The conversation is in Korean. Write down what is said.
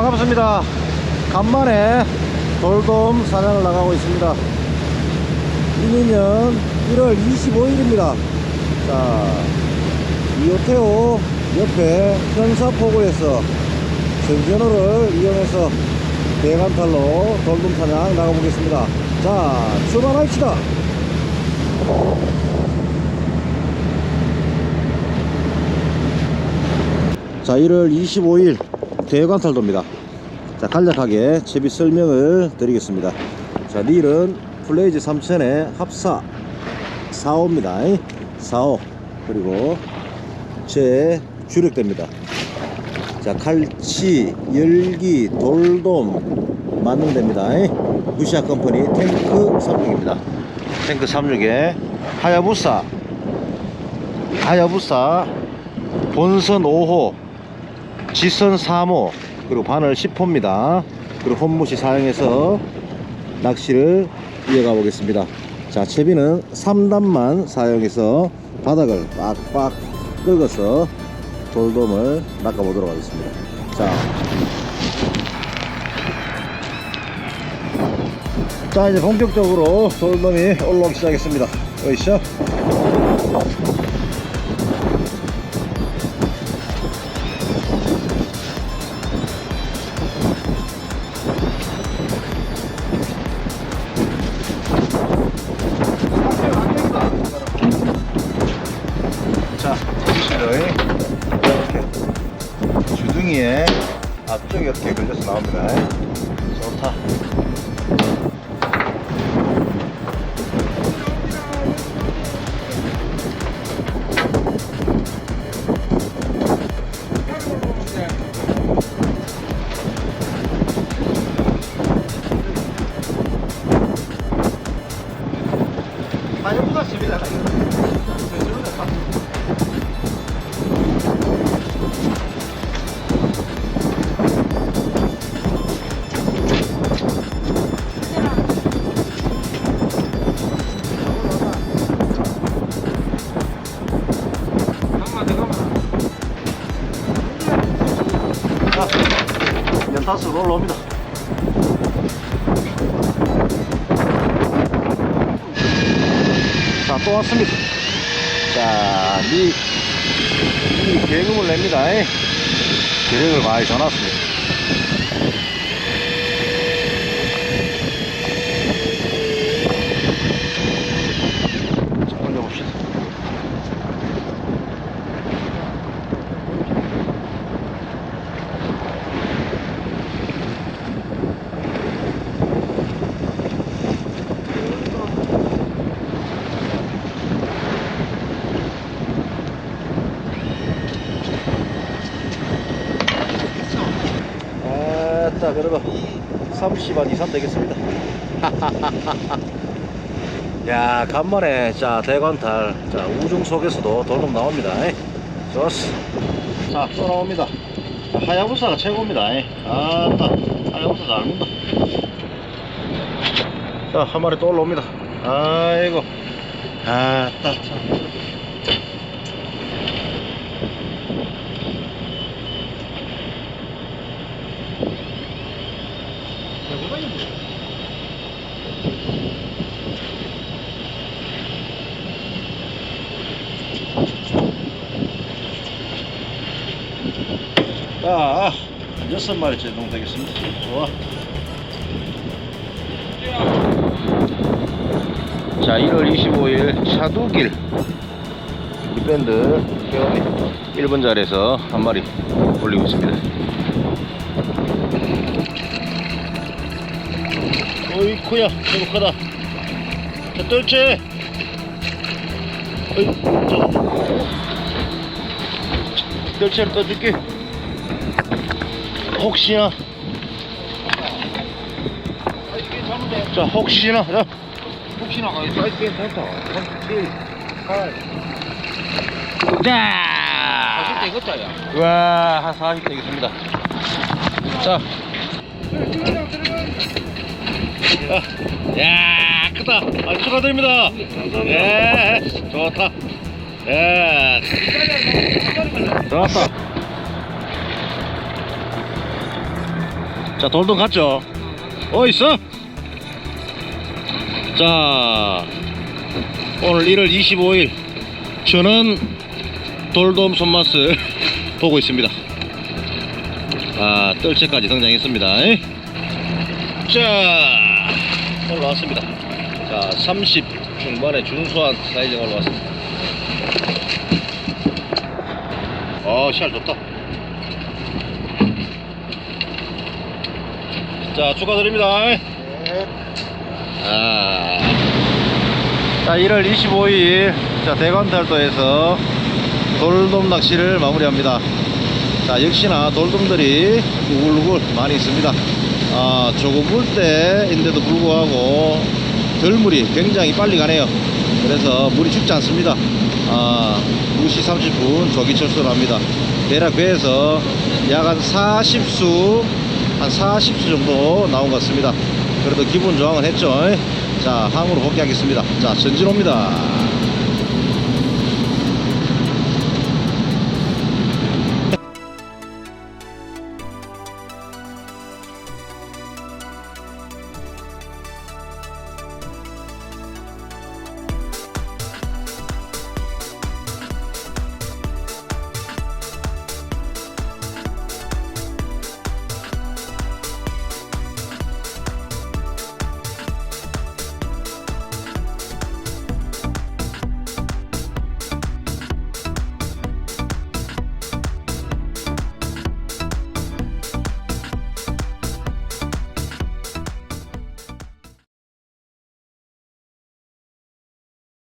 반갑습니다. 간만에 돌돔 사냥을 나가고 있습니다. 이민년 1월 25일입니다. 자, 이오테오 옆에 현사포구에서 생전호를 이용해서 대간탈로 돌돔 사냥 나가보겠습니다. 자, 출발합시다. 자 1월 25일 대관탈도입니다. 자 간략하게 채비 설명을 드리겠습니다. 자 릴은 플레이즈 3000의 합사 45입니다. 45 그리고 제 주력대입니다. 자 칼치 열기 돌돔 데입니다. 무시아 컴퍼니 탱크 36입니다. 탱크 36에 하야부사 하야부사 본선 5호 지선 3호 그리고 바늘 10호입니다. 그리고 홈무시 사용해서 낚시를 이어가 보겠습니다. 자 채비는 3단만 사용해서 바닥을 빡빡 긁어서 돌돔을 낚아 보도록 하겠습니다. 자, 자 이제 본격적으로 돌돔이 올라오기 시작했습니다. 어이 보시를 이렇게 주둥이에 앞쪽에 이렇게 걸려서 나옵니다. 좋다. 아니보다 재미나다. 올라옵니다. 자, 또 왔습니다. 자, 이, 이 계급을 냅니다. 계획을 많이 전놨습니다. 자, 올려봅시다. 아따 그러면 30만 이상 되겠습니다. 야 간만에 자 대관탈 자 우중 속에서도 돌돔 나옵니다. 좋았어. 자또 나옵니다. 자, 하야부사가 최고입니다. 아따 하야부사 잘 먹는다. 자한 마리 또 올라옵니다. 아이고. 아따 참. 자, 여섯 마리 제동 되겠습니다. 좋아. 자, 1월 25일 차두길 우리 밴드 회원이 1번 자리에서 한 마리 올리고 있습니다. 어이쿠야, 크다. 자, 뜰채. 어이, 저. 뜰채를 떠줄게. 혹시나 자 혹시나 자 혹시나 가 사이즈 괜찮다. 7, 8. 자! 40대 이것자야. 와, 한 40 되겠습니다. 자. 자, 야, 크다. 아, 축하드립니다. 예, 좋다. 예. 좋았다. 자 돌돔 갔죠? 어 있어? 자 오늘 1월 25일 저는 돌돔 손맛을 보고 있습니다. 아 뜰채까지 등장했습니다. 자 올라왔습니다. 자 30 중반에 준수한 사이즈가 올라왔습니다. 어시알 좋다 자 축하드립니다. 아. 자 1월 25일 자 대관달도에서 돌돔 낚시를 마무리합니다. 자 역시나 돌돔들이 우글우글 많이 있습니다. 아 조금 물 때인데도 불구하고 덜물이 굉장히 빨리 가네요. 그래서 물이 죽지 않습니다. 아 2시 30분 조기 철수를 합니다. 대략 배에서 약 한 40수 한 40수 정도 나온 것 같습니다. 그래도 기분 저항을 했죠. 자 항으로 복귀하겠습니다. 자 전진호입니다